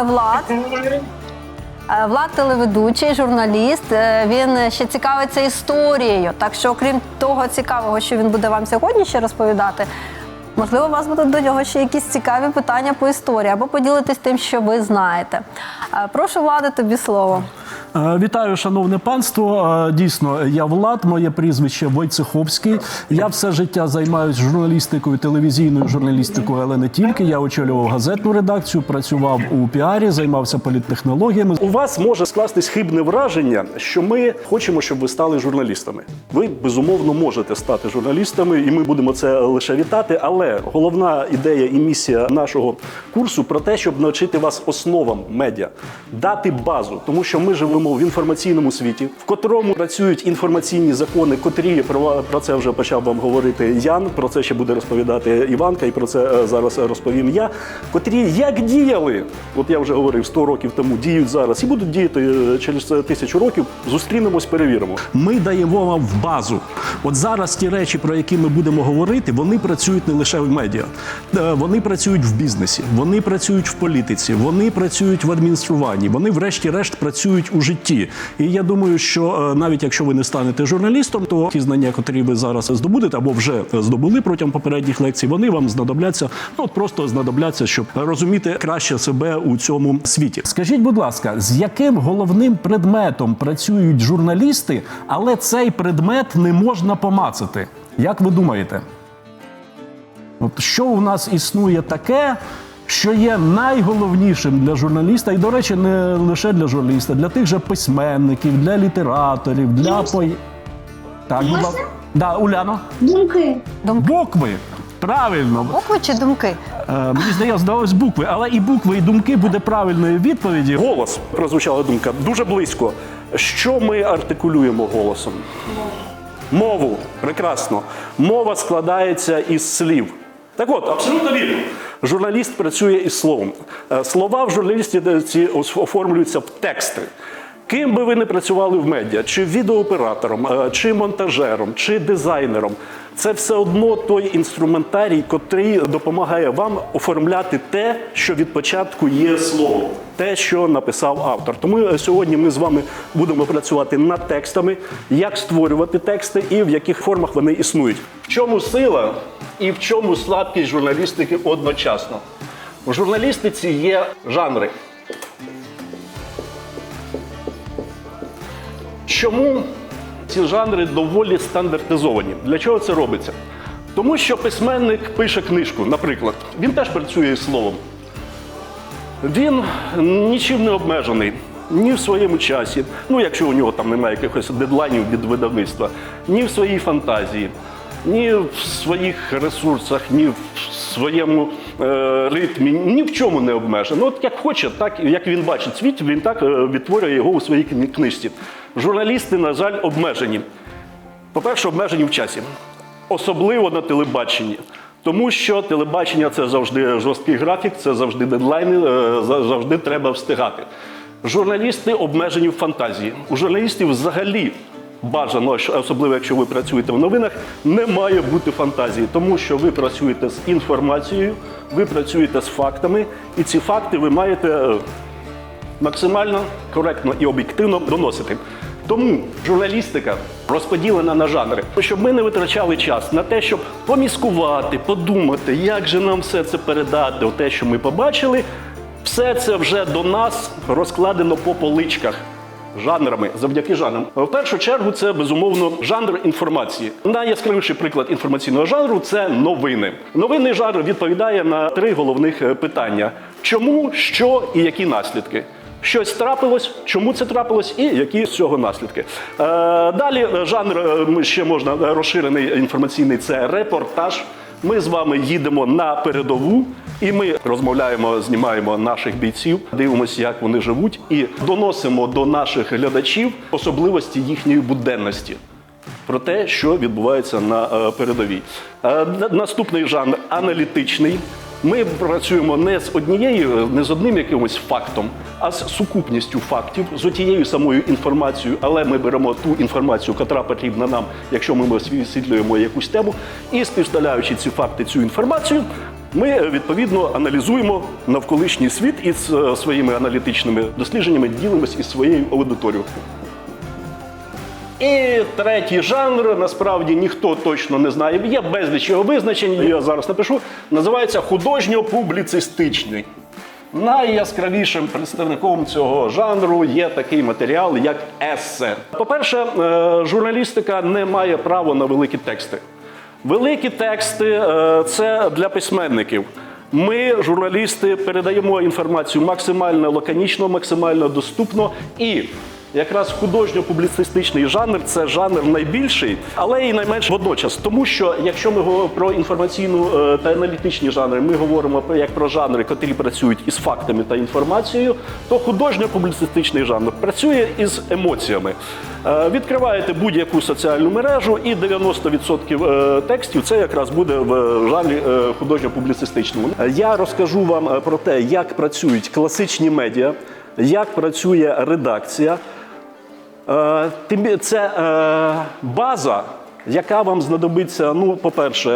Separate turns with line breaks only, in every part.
Нами Влад. Е, Влад телеведучий, журналіст. Е, Він ще цікавиться історією. Так що, окрім того цікавого, що він буде вам сьогодні ще розповідати, можливо, у вас будуть до нього ще якісь цікаві питання по історії або поділитись тим, що ви знаєте. Е, Прошу влади, тобі слово.
Е, Вітаю, шановне панство. Е, Дійсно, я Влад, моє прізвище Войцеховський. Я все життя займаюся журналістикою, телевізійною журналістикою, але не тільки. Я очолював газетну редакцію, працював у піарі, займався політтехнологіями.
У вас може скластись хибне враження, що ми хочемо, щоб ви стали журналістами. Ви безумовно можете стати журналістами, і ми будемо це лише вітати. Але головна ідея і місія нашого курсу про те, щоб навчити вас основам медіа, дати базу, тому що ми живемо в інформаційному світі, в котрому працюють інформаційні закони, котрі про, це вже почав вам говорити Ян. Про це ще буде розповідати Іванка, і про це е, зараз розповім я. Котрі як діяли, от я вже говорив 100 років тому, діють зараз і будуть діяти е, через тисячу років. Зустрінемось, перевіримо.
Ми даємо вам в базу. От зараз ті речі, про які ми будемо говорити, вони працюють не лише в медіа, Е, вони працюють в бізнесі, вони працюють в політиці, вони працюють в адмініструванні, вони, врешті-решт, працюють у житті. І я думаю, що е, навіть якщо ви не станете журналістом, то ті знання, які ви зараз здобудете або вже здобули протягом попередніх лекцій, вони вам знадобляться. Ну от просто знадобляться, щоб розуміти краще себе у цьому світі. Скажіть, будь ласка, з яким головним предметом працюють журналісти, але цей предмет не можна помацати? Як ви думаєте? От що у нас існує таке, що є найголовнішим для журналіста, і, до речі, не лише для журналіста, для тих же письменників, для літераторів, для по... Так, будь ласка. Да, Уляно.
Думки.
Букви. Правильно.
Букви чи думки?
Е, мені здається, здавалось букви, але і букви, і думки буде правильною відповіді.
Голос прозвучала думка дуже близько. Що ми артикулюємо голосом? Мову. Прекрасно. Мова складається із слів. Так от, абсолютно вірно. Журналіст працює із словом. Е, Слова в журналісті ці ос- оформлюються в тексти. Ким би ви не працювали в медіа, чи відеооператором, е, чи монтажером, чи дизайнером, це все одно той інструментарій, котрий допомагає вам оформляти те, що від початку є словом, те, що написав автор. Тому е, сьогодні ми з вами будемо працювати над текстами, як створювати тексти і в яких формах вони існують. В чому сила і в чому слабкість журналістики одночасно? У журналістиці є жанри. Чому ці жанри доволі стандартизовані? Для чого це робиться? Тому що письменник пише книжку, наприклад, він теж працює із словом. Він нічим не обмежений ні в своєму часі, ну якщо у нього там немає якихось дедлайнів від видавництва, ні в своїй фантазії, ні в своїх ресурсах, ні в своєму е, ритмі, ні в чому не обмежений. Ну, от як хоче, так як він бачить світ, він так е, відтворює його у своїй кни- книжці. Журналісти, на жаль, обмежені. По-перше, обмежені в часі, особливо на телебаченні. Тому що телебачення це завжди жорсткий графік, це завжди дедлайни, е, завжди треба встигати. Журналісти обмежені в фантазії. У журналістів взагалі бажано, особливо якщо ви працюєте в новинах, не має бути фантазії, тому що ви працюєте з інформацією, ви працюєте з фактами, і ці факти ви маєте е, максимально коректно і об'єктивно доносити. Тому журналістика розподілена на жанри, щоб ми не витрачали час на те, щоб поміскувати, подумати, як же нам все це передати, те, що ми побачили. Все це вже до нас розкладено по поличках. Жанрами завдяки жанрам. В першу чергу це безумовно жанр інформації. Найяскравіший приклад інформаційного жанру це новини. Новинний жанр відповідає на три головних е, питання: чому, що і які наслідки. Щось трапилось, чому це трапилось, і які з цього наслідки. Е, далі е, жанр ще можна розширений інформаційний це репортаж. Ми з вами їдемо на передову, і ми розмовляємо, знімаємо наших бійців, дивимося, як вони живуть, і доносимо до наших глядачів особливості їхньої буденності. Про те, що відбувається на е, передовій. Е, Наступний жанр аналітичний. Ми працюємо не з однією, не з одним якимось фактом, а з сукупністю фактів, з отією самою інформацією, але ми беремо ту інформацію, яка потрібна нам, якщо ми висвітлюємо якусь тему, і співставляючи ці факти, цю інформацію, Ми відповідно аналізуємо навколишній світ і з е, своїми аналітичними дослідженнями ділимось із своєю аудиторією. І третій жанр, насправді ніхто точно не знає. Є безліч його визначень. Я зараз напишу. Називається художньо-публіцистичний. Найяскравішим представником цього жанру є такий матеріал, як есе. По-перше, е, журналістика не має права на великі тексти. Великі тексти е, це для письменників. Ми, журналісти, передаємо інформацію максимально лаконічно, максимально доступно і. Якраз художньо-публіцистичний жанр це жанр найбільший, але і найменш водночас. Тому що якщо ми говоримо про інформаційну е, та аналітичні жанри, ми говоримо як про жанри, котрі працюють із фактами та інформацією, то художньо-публіцистичний жанр працює із емоціями. Е, Відкриваєте будь-яку соціальну мережу, і 90% е, текстів це якраз буде в жанрі художньо-публіцистичному. Я розкажу вам про те, як працюють класичні медіа, як працює редакція. Е, Це е, база, яка вам знадобиться. Ну, по-перше,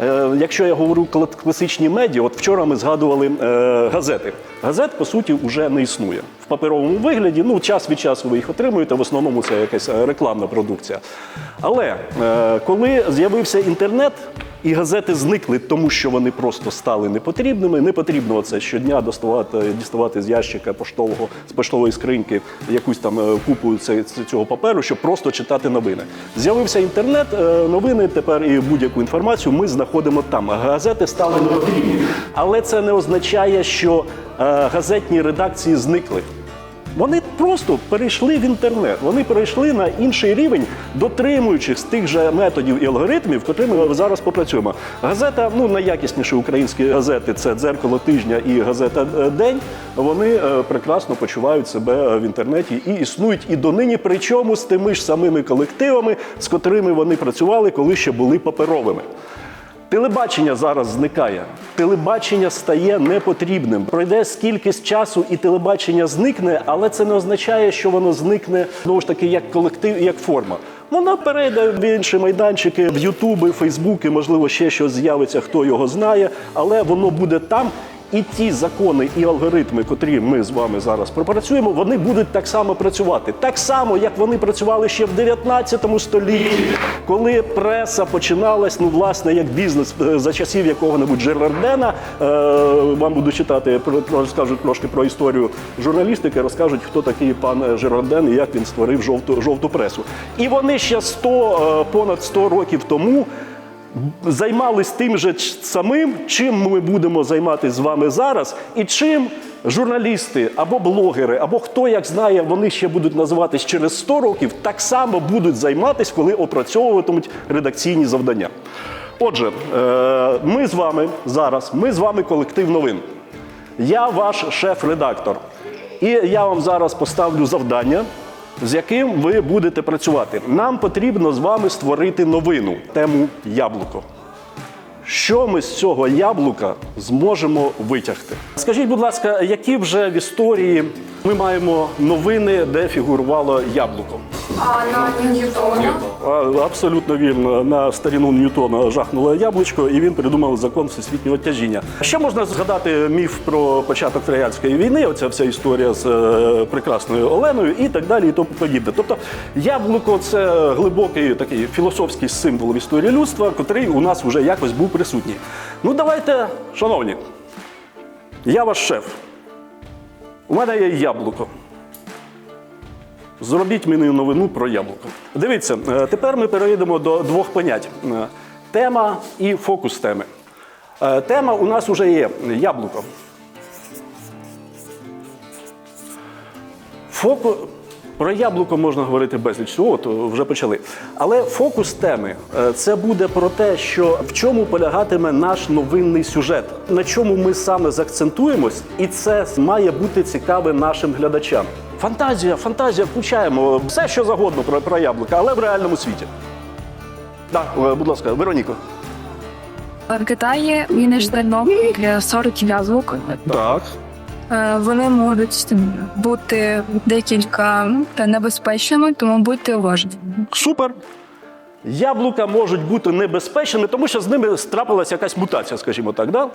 е, якщо я говорю кла- класичні медіа, от вчора ми згадували газети. Газет, по суті, вже не існує. В паперовому вигляді, ну, час від часу ви їх отримуєте, в основному це якась е, рекламна продукція. Але е, коли з'явився інтернет, і газети зникли, тому що вони просто стали непотрібними. Не потрібно це щодня доставати, діставати з ящика поштового з поштової скриньки якусь там е, купу цього паперу, щоб просто читати новини. З'явився інтернет, е, новини тепер і будь-яку інформацію ми знаходимо там. Газети стали непотрібні. Але це не означає, що газетні редакції зникли. Вони просто перейшли в інтернет. Вони перейшли на інший рівень, дотримуючись тих же методів і алгоритмів, котрими ми зараз попрацюємо. Газета, ну найякісніші українські газети це дзеркало тижня і газета «Е, День. Вони е, прекрасно почувають себе е, в інтернеті і існують і донині, причому з тими ж самими колективами, з котрими вони працювали, коли ще були паперовими. Телебачення зараз зникає. Телебачення стає непотрібним. Пройде скількись часу, і телебачення зникне, але це не означає, що воно зникне знову ж таки як колектив, і як форма. Вона перейде в інші майданчики, в Ютуби, Фейсбуки, можливо, ще щось з'явиться, хто його знає, але воно буде там. І ті закони і алгоритми, котрі ми з вами зараз пропрацюємо, вони будуть так само працювати. Так само, як вони працювали ще в 19 столітті, коли преса починалась, ну власне, як бізнес е, за часів якого-небудь Жерардена. Е, вам буду читати про- розкажуть трошки про історію журналістики, розкажуть, хто такий пан Жерарден і як він створив жовту жовту пресу. І вони ще 100, е, понад 100 років тому займались тим же самим, чим ми будемо займатися з вами зараз, і чим журналісти або блогери, або хто як знає, вони ще будуть називатись через 100 років, так само будуть займатися, коли опрацьовуватимуть редакційні завдання. Отже, е, ми з вами зараз, ми з вами колектив новин. Я ваш шеф-редактор. І я вам зараз поставлю завдання, з яким ви будете працювати. Нам потрібно з вами створити новину, тему яблуко. Що ми з цього яблука зможемо витягти? Скажіть, будь ласка, які вже в історії ми маємо новини, де фігурувало яблуко?
А на Ньютона?
А, Абсолютно вірно. На старіну Ньютона жахнуло яблучко, і він придумав закон всесвітнього тяжіння. Ще можна згадати міф про початок Троянської війни, оця вся історія з е, прекрасною Оленою і так далі, і тому подібне. Тобто, яблуко це глибокий такий філософський символ в історії людства, котрий у нас вже якось був присутній. Ну, давайте, шановні, я ваш шеф. У мене є яблуко. Зробіть мені новину про яблуко. Дивіться, е, тепер ми перейдемо до двох понять: Е, тема і фокус теми. Е, Тема у нас вже є яблуко. Фоку... Про яблуко можна говорити безліч всього, то вже почали. Але фокус теми е, це буде про те, що в чому полягатиме наш новинний сюжет, на чому ми саме заакцентуємось, і це має бути цікаве нашим глядачам. Фантазія, фантазія, включаємо все, що завгодно про, про яблука, але в реальному світі. Так, е, будь ласка, Вероніко.
В Китаї винайшли нові сорт яблук.
Так.
Е, Вони можуть бути декілька небезпечними, тому будьте уважні.
Супер. Яблука можуть бути небезпечними, тому що з ними трапилася якась мутація, скажімо так. Да?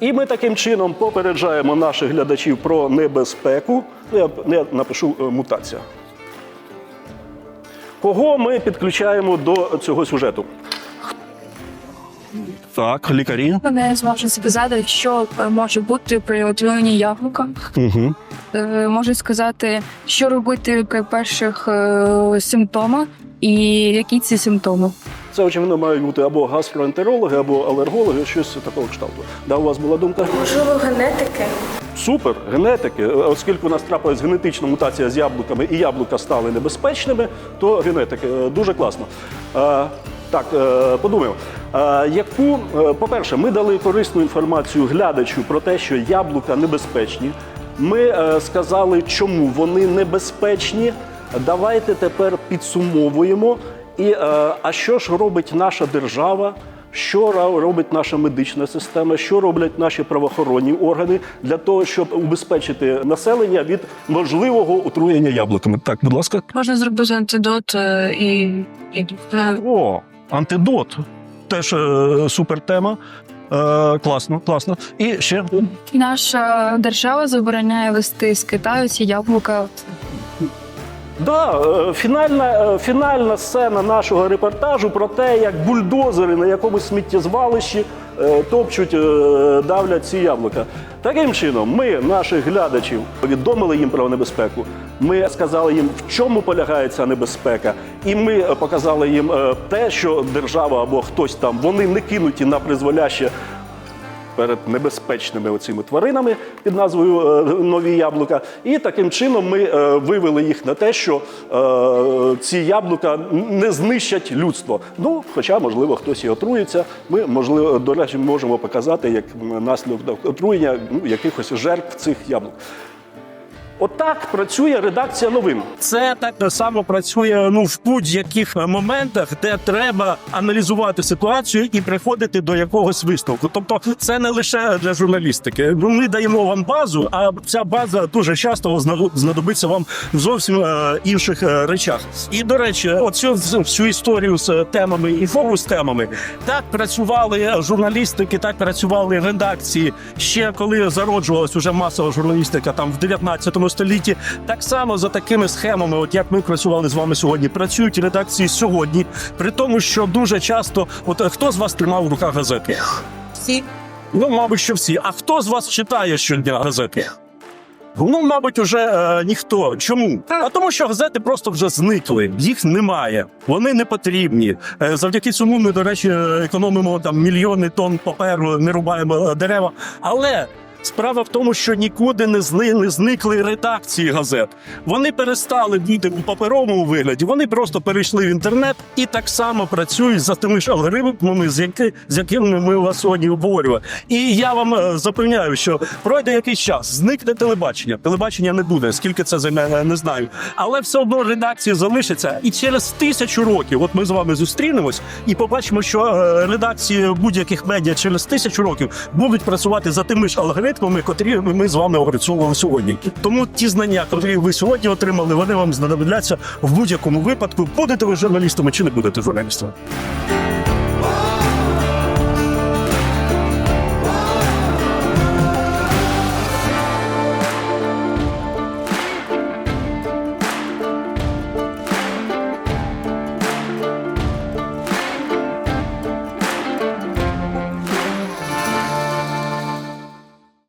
І ми таким чином попереджаємо наших глядачів про небезпеку. Ну, Я не напишу е, мутація. Кого ми підключаємо до цього сюжету? Так, лікарі.
Вони зможуть сказати, що е, може бути при отруєнні яблука.
Угу.
Е, Можуть сказати, що робити при перших е, симптомах і які ці симптоми.
Це, очевидно, мають бути або гастроентерологи, або алергологи, щось такого кшталту. Да, у вас була думка?
Можливо, генетики.
Супер, генетики. Оскільки у нас трапилась генетична мутація з яблуками і яблука стали небезпечними, то генетики дуже класно. Так, е, подумаємо. Е, яку, е, по-перше, ми дали корисну інформацію глядачу про те, що яблука небезпечні. Ми сказали, чому вони небезпечні. Давайте тепер підсумовуємо. І а що ж робить наша держава? Що робить наша медична система, що роблять наші правоохоронні органи для того, щоб убезпечити населення від можливого отруєння яблуками? Так, будь ласка.
Можна зробити антидот і,
О, антидот. Теж е, супер тема. Е, класно, класно. І ще
наша держава забороняє вести з Китаю ці яблука.
Да, е, фінальна, е, фінальна сцена нашого репортажу про те, як бульдозери на якомусь сміттєзвалищі е, топчуть, е, давлять ці яблука. Таким чином, ми наших глядачів повідомили їм про небезпеку. Ми сказали їм, в чому полягає ця небезпека, і ми е, показали їм е, те, що держава або хтось там вони не кинуті на призволяще перед небезпечними оцими тваринами під назвою е, нові яблука. І таким чином ми е, вивели їх на те, що е, ці яблука не знищать людство. Ну, хоча, можливо, хтось і отруїться. Ми, можливо, до речі, можемо показати як наслідок отруєння ну, якихось жертв цих яблук. Отак працює редакція новин.
Це так само працює ну в будь-яких моментах, де треба аналізувати ситуацію і приходити до якогось висновку. Тобто, це не лише для журналістики. Ну, Ми даємо вам базу, а ця база дуже часто знадобиться вам в зовсім е, інших е, речах. І до речі, оцю всю історію з темами і фокус темами так працювали журналістики, так працювали редакції ще коли зароджувалась уже масова журналістика там в 19 столітті. Так само за такими схемами, от як ми працювали з вами сьогодні, працюють редакції сьогодні. При тому, що дуже часто, от е, хто з вас тримав в руках газети?
Всі.
Ну, мабуть, що всі. А хто з вас читає щодня газети? Ну, мабуть, уже е, ніхто. Чому? А тому, що газети просто вже зникли, їх немає, вони не потрібні. Е, завдяки цьому ми, до речі, е, економимо там мільйони тонн паперу, не рубаємо е, дерева. Але справа в тому, що нікуди не, не зникли редакції газет. Вони перестали бути у паперовому вигляді, вони просто перейшли в інтернет і так само працюють за тими ж алгоритмами, з, які, з якими ми вас сьогодні обговорювали. І я вам е, запевняю, що пройде якийсь час, зникне телебачення. Телебачення не буде, скільки це займе, е, не знаю. Але все одно редакції залишаться. І через тисячу років, от ми з вами зустрінемось і побачимо, що е, редакції будь-яких медіа через тисячу років будуть працювати за тими ж алгоритмами, котрі ми з вами опрацьовували сьогодні. Тому ті знання, котрі ви сьогодні отримали, вони вам знадобляться в будь-якому випадку. Будете ви журналістами чи не будете журналістами.